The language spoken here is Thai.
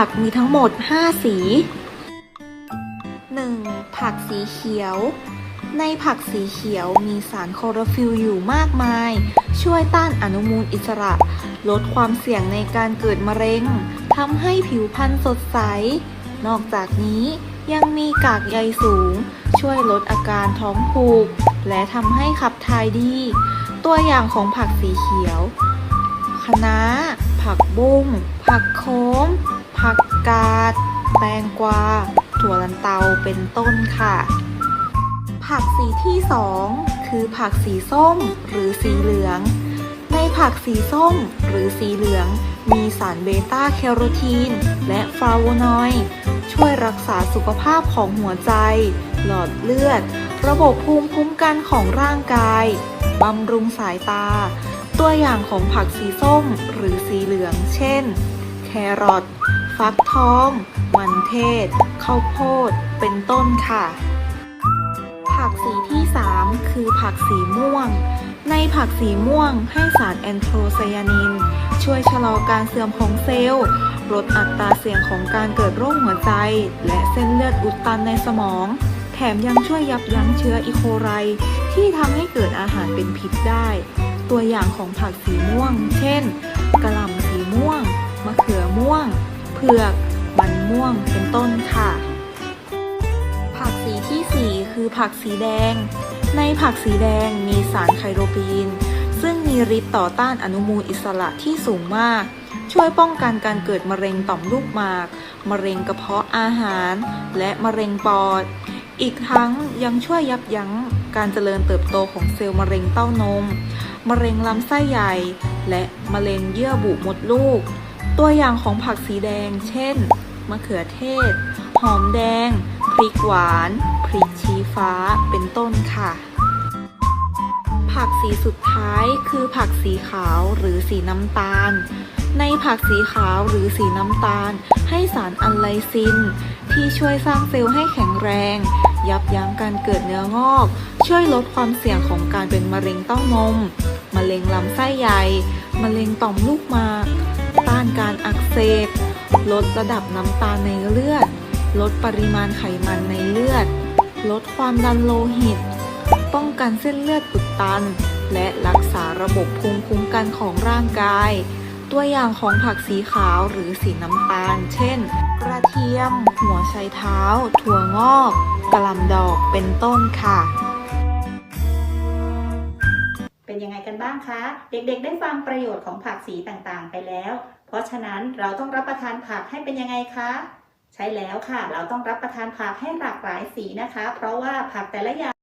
ผักมีทั้งหมด 5 สี 1. ผักสีเขียว ในผักสีเขียวมีสารคลอโรฟิลล์อยู่มากมาย ช่วยต้านอนุมูลอิสระ ลดความเสี่ยงในการเกิดมะเร็งทำให้ผิวพรรณสดใส นอกจากนี้ยังมีกากใยสูง ช่วยลดอาการท้องผูก และทำให้ขับถ่ายดี ตัวอย่างของผักสีเขียวคะน้า ผักบุ้ง ผักโค้ม ผักกาด แตงกวา ถั่วลันเตาเป็นต้นค่ะ ผักสีที่สองคือผักสีส้มหรือสีเหลือง ในผักสีส้มหรือสีเหลือง มีสารเบต้าแคโรทีน และฟลาโวนอยด์ช่วยรักษาสุขภาพของหัวใจ หลอดเลือด ระบบภูมิคุ้มกันของร่างกาย บำรุงสายตา ตัวอย่างของผักสีส้มหรือสีเหลือง เช่น แครอท ฟักทอง มันเทศ ข้าวโพด เป็นต้นค่ะ ผักสีที่ 3 คือผักสีม่วง ในผักสีม่วงให้สารแอนโทไซยานิน ช่วยชะลอการเสื่อมของเซลล์ลดอัตราเสี่ยงของการเกิดโรคหัวใจ และเส้นเลือดอุดตันในสมอง แถมยังช่วยยับยั้งเชื้ออีโคไร ที่ทำให้เกิดอาหารเป็นพิษได้ ตัวอย่างของผักสีม่วง เช่นกระหล่ำ เผือกมันม่วงเป็นต้นค่ะ ผักสีที่ 4 คือผักสีแดง ในผักสีแดงมีสารไคโรปีน ซึ่งมีฤทธิ์ต่อต้านอนุมูลอิสระที่สูงมาก ช่วยป้องกันการเกิดมะเร็งต่อมลูกหมาก มะเร็งกระเพาะอาหาร และมะเร็งปอด อีกทั้งยังช่วยยับยั้งการเจริญเติบโตของเซลล์มะเร็งเต้านม มะเร็งลำไส้ใหญ่ และมะเร็งเยื่อบุมดลูก ตัวอย่างของผักสีแดง เช่น มะเขือเทศ หอมแดง พริกหวาน พริกชี้ฟ้า เป็นต้นค่ะ ผักสีสุดท้ายคือผักสีขาวหรือสีน้ำตาล ในผักสีขาวหรือสีน้ำตาล ให้สารอัลไลซิน ที่ช่วยสร้างเซลล์ให้แข็งแรง ยับยั้งการเกิดเนื้องอก ช่วยลดความเสี่ยงของการเป็นมะเร็งเต้านม มะเร็งลำไส้ใหญ่ มะเร็งต่อมลูกหมากานการอักเสบ ลดระดับน้ำตาลในเลือด ลดปริมาณไขมันในเลือด ลดความดันโลหิต ป้องกันเส้นเลือดอุดตัน และรักษาระบบภูมิคุ้มกันของร่างกาย ตัวอย่างของผักสีขาวหรือสีน้ำตาล เช่น กระเทียม หัวไชเท้า ถั่วงอกกระหล่ำดอกเป็นต้นค่ะเป็นยังไงกันบ้างคะ เด็กๆ ได้ฟังประโยชน์ของผักสีต่างๆ ไปแล้ว ราะฉะนั้นเราต้องรับประทานผักให้เป็นยังไงคะ ใช่แล้วค่ะ เราต้องรับประทานผักให้หลากหลายสีนะคะ เพราะว่าผักแต่ละอย่าง